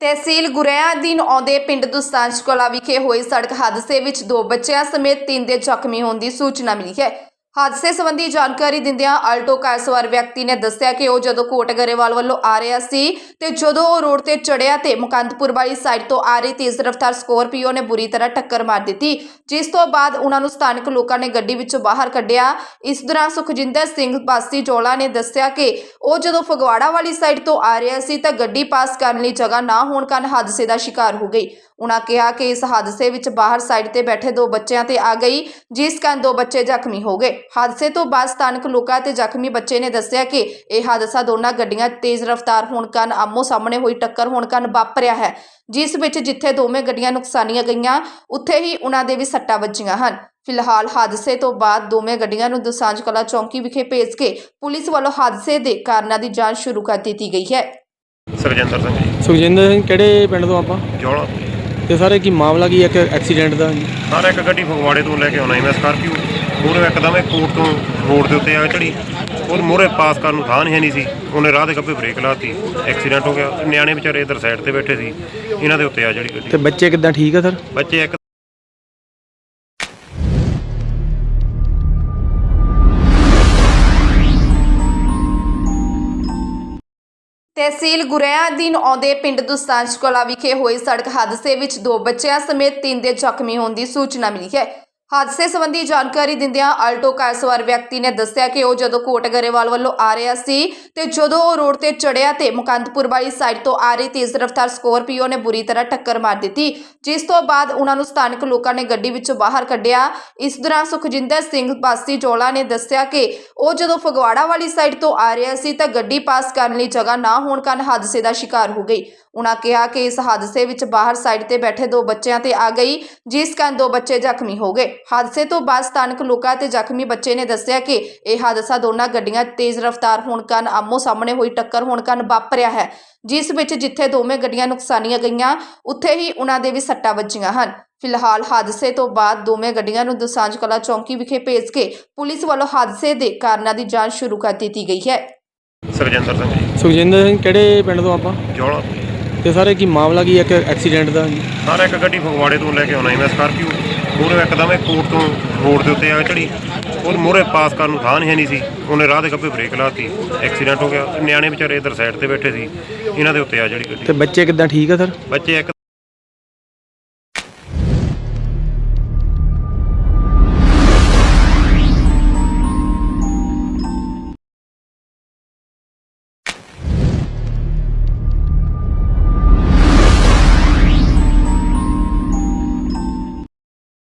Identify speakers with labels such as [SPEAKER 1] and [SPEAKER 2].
[SPEAKER 1] ਤਹਿਸੀਲ ਗੁਰੇਆ ਅਧੀਨ ਆਉਂਦੇ ਪਿੰਡ ਦੁਸਾਂਝ ਕੋਲਾ ਵਿਖੇ ਹੋਏ ਸੜਕ ਹਾਦਸੇ ਵਿੱਚ ਦੋ ਬੱਚਿਆਂ ਸਮੇਤ ਤਿੰਨ ਦੇ ਜ਼ਖਮੀ ਹੋਣ ਦੀ ਸੂਚਨਾ ਮਿਲੀ ਹੈ। ਹਾਦਸੇ ਸੰਬੰਧੀ ਜਾਣਕਾਰੀ ਦਿੰਦਿਆਂ ਆਲਟੋ ਕਾਰ ਸਵਾਰ ਵਿਅਕਤੀ ਨੇ ਦੱਸਿਆ ਕਿ ਉਹ ਜਦੋਂ ਕੋਟ ਗਰੇਵਾਲ ਵੱਲੋਂ ਆ ਰਿਹਾ ਸੀ ਤੇ ਜਦੋਂ ਉਹ ਰੋਡ ਤੇ ਚੜਿਆ ਤੇ ਮੁਕੰਦਪੁਰ ਵਾਲੀ ਸਾਈਡ ਤੋਂ ਆ ਰਹੀ ਤੇਜ਼ ਰਫ਼ਤਾਰ ਸਕੋਰਪੀਓ ਨੇ ਬੁਰੀ ਤਰ੍ਹਾਂ ਟੱਕਰ ਮਾਰ ਦਿੱਤੀ, ਜਿਸ ਤੋਂ ਬਾਅਦ ਉਹਨਾਂ ਨੂੰ ਸਥਾਨਕ ਲੋਕਾਂ ਨੇ ਗੱਡੀ ਵਿੱਚੋਂ ਬਾਹਰ ਕੱਢਿਆ। ਇਸ ਦੌਰਾਨ ਸੁਖਜਿੰਦਰ ਸਿੰਘ ਬਾਸੀ ਜੋਲਾ ਨੇ ਦੱਸਿਆ ਕਿ ਉਹ ਜਦੋਂ ਫਗਵਾੜਾ ਵਾਲੀ ਸਾਈਡ ਤੋਂ ਆ ਰਿਹਾ ਸੀ ਤਾਂ ਗੱਡੀ ਪਾਸ ਕਰਨ ਲਈ ਜਗ੍ਹਾ ਨਾ ਹੋਣ ਕਾਰਨ ਹਾਦਸੇ ਦਾ ਸ਼ਿਕਾਰ ਹੋ ਗਈ। ਉਹਨਾਂ ਕਿਹਾ ਕਿ ਇਸ ਹਾਦਸੇ ਵਿੱਚ ਬਾਹਰ ਸਾਈਡ ਤੇ ਬੈਠੇ ਦੋ ਬੱਚਿਆਂ ਤੇ ਆ ਗਈ, ਜਿਸ ਕਾਰਨ ਦੋ ਬੱਚੇ ਜ਼ਖਮੀ ਹੋ ਗਏ। ਹਾਦਸੇ ਤੋਂ ਬਾਅਦ ਸਥਾਨਕ ਲੋਕਾਂ ਤੇ ਜ਼ਖਮੀ ਬੱਚੇ ਨੇ ਦੱਸਿਆ ਕਿ ਇਹ ਹਾਦਸਾ ਦੋਨਾਂ ਗੱਡੀਆਂ ਤੇਜ਼ ਰਫ਼ਤਾਰ ਹੋਣ ਕਾਰਨ ਆਮੋ ਸਾਹਮਣੇ ਹੋਈ ਟੱਕਰ ਹੋਣ ਕਾਰਨ ਵਾਪਰਿਆ ਹੈ ਜਿਸ ਵਿੱਚ ਜਿੱਥੇ ਦੋਵੇਂ ਗੱਡੀਆਂ ਨੁਕਸਾਨੀਆਂ ਗਈਆਂ ਉੱਥੇ ਹੀ ਉਹਨਾਂ ਦੇ ਵੀ ਸੱਟਾਂ ਵੱਜੀਆਂ ਹਨ। ਫਿਲਹਾਲ ਹਾਦਸੇ ਤੋਂ ਬਾਅਦ ਦੋਵੇਂ ਗੱਡੀਆਂ ਨੂੰ ਦੁਸਾਂਝ ਕਲਾ ਚੌਂਕੀ ਵਿਖੇ ਭੇਜ ਕੇ ਪੁਲਿਸ ਵੱਲੋਂ ਹਾਦਸੇ ਦੇ ਕਾਰਨਾਂ ਦੀ ਜਾਂਚ ਸ਼ੁਰੂ ਕਰ ਦਿੱਤੀ ਗਈ ਹੈ।
[SPEAKER 2] ਸਰਜਿੰਦਰ ਸਿੰਘ ਜੀ।
[SPEAKER 3] ਸੁਖਜਿੰਦਰ ਸਿੰਘ ਕਿਹੜੇ ਪਿੰਡ ਤੋਂ ਆਪਾਂ?
[SPEAKER 2] ਜੋਲ।
[SPEAKER 3] ਤੇ ਸਾਰੇ ਕੀ ਮਾਮਲਾ ਕੀ ਹੈ? ਇੱਕ ਐਕਸੀਡੈਂਟ ਦਾ?
[SPEAKER 2] ਸਾਰਾ ਇੱਕ ਗੱਡੀ ਫਗਵਾੜੇ ਤੋਂ ਲੈ ਕੇ ਆਉਣਾ ਸੀ। ਮੈਂ ਸਕਾਰਪੀਓ। ਮੂਹਰੇ ਇੱਕਦਮ ਇਹ ਕੋਟ ਤੋਂ ਰੋਡ ਦੇ ਉੱਤੇ ਆ ਚੜੀ। ਉਹ ਮੂਹਰੇ ਪਾਸ ਕਰਨ ਨੂੰ ਥਾਂ ਨਹੀਂ ਸੀ। ਉਹਨੇ ਰਾਹ ਦੇ ਗੱਭੇ ਬ੍ਰੇਕ ਲਾਤੀ ਐਕਸੀਡੈਂਟ ਹੋ ਗਿਆ। ਨਿਆਣੇ ਵਿਚਾਰੇ ਇਧਰ ਸਾਈਡ ਤੇ ਬੈਠੇ ਸੀ। ਇਹਨਾਂ ਦੇ ਉੱਤੇ ਆ ਜਿਹੜੀ ਗੱਡੀ।
[SPEAKER 3] ਤੇ ਬੱਚੇ ਕਿੱਦਾਂ ਠੀਕ ਆ ਸਰ?
[SPEAKER 2] ਬੱਚੇ ਇੱਕ
[SPEAKER 1] ਤਹਿਸੀਲ ਗੁਰੇਆ ਅਧੀਨ ਆਉਂਦੇ ਪਿੰਡ ਦੁਸਾਂਝ ਕੋਲਾ ਵਿਖੇ ਹੋਏ ਸੜਕ ਹਾਦਸੇ ਵਿੱਚ ਦੋ ਬੱਚਿਆਂ ਸਮੇਤ ਤਿੰਨ ਦੇ ਜ਼ਖਮੀ ਹੋਣ ਦੀ ਸੂਚਨਾ ਮਿਲੀ ਹੈ। ਹਾਦਸੇ ਸੰਬੰਧੀ ਜਾਣਕਾਰੀ ਦਿੰਦਿਆਂ ਆਲਟੋ ਕਾਰ ਸਵਾਰ ਵਿਅਕਤੀ ਨੇ ਦੱਸਿਆ ਕਿ ਉਹ ਜਦੋਂ ਕੋਟ ਗਰੇਵਾਲ ਵੱਲੋਂ ਆ ਰਿਹਾ ਸੀ ਤੇ ਜਦੋਂ ਉਹ ਰੋਡ ਤੇ ਚੜਿਆ ਤੇ ਮੁਕੰਦਪੁਰ ਵਾਲੀ ਸਾਈਡ ਤੋਂ ਆ ਰਹੀ ਤੇਜ਼ ਰਫ਼ਤਾਰ ਸਕੋਰਪੀਓ ਨੇ ਬੁਰੀ ਤਰ੍ਹਾਂ ਟੱਕਰ ਮਾਰ ਦਿੱਤੀ, ਜਿਸ ਤੋਂ ਬਾਅਦ ਉਹਨਾਂ ਨੂੰ ਸਥਾਨਕ ਲੋਕਾਂ ਨੇ ਗੱਡੀ ਵਿੱਚੋਂ ਬਾਹਰ ਕੱਢਿਆ। ਇਸ ਦੌਰਾਨ ਸੁਖਜਿੰਦਰ ਸਿੰਘ ਬਾਸੀ ਜੋਲਾ ਨੇ ਦੱਸਿਆ ਕਿ ਉਹ ਜਦੋਂ ਫਗਵਾੜਾ ਵਾਲੀ ਸਾਈਡ ਤੋਂ ਆ ਰਿਹਾ ਸੀ ਤਾਂ ਗੱਡੀ ਪਾਸ ਕਰਨ ਲਈ ਜਗ੍ਹਾ ਨਾ ਹੋਣ ਕਾਰਨ ਹਾਦਸੇ ਦਾ ਸ਼ਿਕਾਰ ਹੋ ਗਈ। ਉਹਨਾਂ ਕਿਹਾ ਕਿ ਇਸ ਹਾਦਸੇ ਵਿੱਚ ਬਾਹਰ ਸਾਈਡ ਤੇ ਬੈਠੇ ਦੋ ਬੱਚਿਆਂ ਤੇ ਆ ਗਈ, ਜਿਸ ਕਾਰਨ ਦੋ ਬੱਚੇ ਜ਼ਖਮੀ ਹੋ ਗਏ। ਹਾਦਸੇ ਤੋਂ ਬਾਅਦ ਸਥਾਨਕ ਲੋਕਾਂ ਤੇ ਜ਼ਖਮੀ ਬੱਚੇ ਨੇ ਦੱਸਿਆ ਕਿ ਇਹ ਹਾਦਸਾ ਦੋਨਾਂ ਗੱਡੀਆਂ ਤੇਜ਼ ਰਫ਼ਤਾਰ ਹੋਣ ਕਾਰਨ ਆਮੋ ਸਾਹਮਣੇ ਹੋਈ ਟੱਕਰ ਹੋਣ ਕਾਰਨ ਵਾਪਰਿਆ ਹੈ ਜਿਸ ਵਿੱਚ ਜਿੱਥੇ ਦੋਵੇਂ ਗੱਡੀਆਂ ਨੁਕਸਾਨੀਆਂ ਗਈਆਂ ਉੱਥੇ ਹੀ ਉਹਨਾਂ ਦੇ ਵੀ ਸੱਟਾਂ ਵੱਜੀਆਂ ਹਨ। ਫਿਲਹਾਲ ਹਾਦਸੇ ਤੋਂ ਬਾਅਦ ਦੋਵੇਂ ਗੱਡੀਆਂ ਨੂੰ ਦੁਸਾਂਝ ਕਲਾ ਚੌਂਕੀ ਵਿਖੇ ਭੇਜ ਕੇ ਪੁਲਿਸ ਵੱਲੋਂ ਹਾਦਸੇ ਦੇ ਕਾਰਨਾਂ ਦੀ ਜਾਂਚ ਸ਼ੁਰੂ ਕਰ ਦਿੱਤੀ ਗਈ ਹੈ।
[SPEAKER 2] ਸਰਜਿੰਦਰ ਸਿੰਘ ਜੀ।
[SPEAKER 3] ਸੁਖਜਿੰਦਰ ਸਿੰਘ ਕਿਹੜੇ ਪਿੰਡ ਤੋਂ ਆਪਾਂ?
[SPEAKER 2] ਜੋਲ।
[SPEAKER 3] ਤੇ ਸਾਰੇ ਕੀ ਮਾਮਲਾ ਕੀ ਹੈ? ਇੱਕ ਐਕਸੀਡੈਂਟ ਦਾ?
[SPEAKER 2] ਸਾਰਾ ਇੱਕ ਗੱਡੀ ਫਗਵਾੜੇ ਤੋਂ ਲੈ ਕੇ ਆਉਣਾ ਸੀ। ਮੈਂ ਸਕਾਰਪੀਓ ਮੂਹਰੇ ਇੱਕਦਮ ਇਹ ਕੋਟ ਤੋਂ ਰੋਡ ਦੇ ਉੱਤੇ ਆ ਚੜੀ। ਉਹ ਮੂਹਰੇ ਪਾਸ ਕਰਨ ਨੂੰ ਥਾਂ ਨਹੀਂ ਸੀ। ਉਹਨੇ ਰਾਹ ਦੇ ਗੱਭੇ ਬ੍ਰੇਕ ਲਾਤੀ ਐਕਸੀਡੈਂਟ ਹੋ ਗਿਆ। ਨਿਆਣੇ ਵਿਚਾਰੇ ਇਧਰ ਸਾਈਡ ਤੇ ਬੈਠੇ ਸੀ। ਇਹਨਾਂ ਦੇ ਉੱਤੇ ਆ ਜਿਹੜੀ ਗੱਡੀ।
[SPEAKER 3] ਤੇ ਬੱਚੇ ਕਿੱਦਾਂ ਠੀਕ ਆ ਸਰ?
[SPEAKER 2] ਬੱਚੇ ਇੱਕ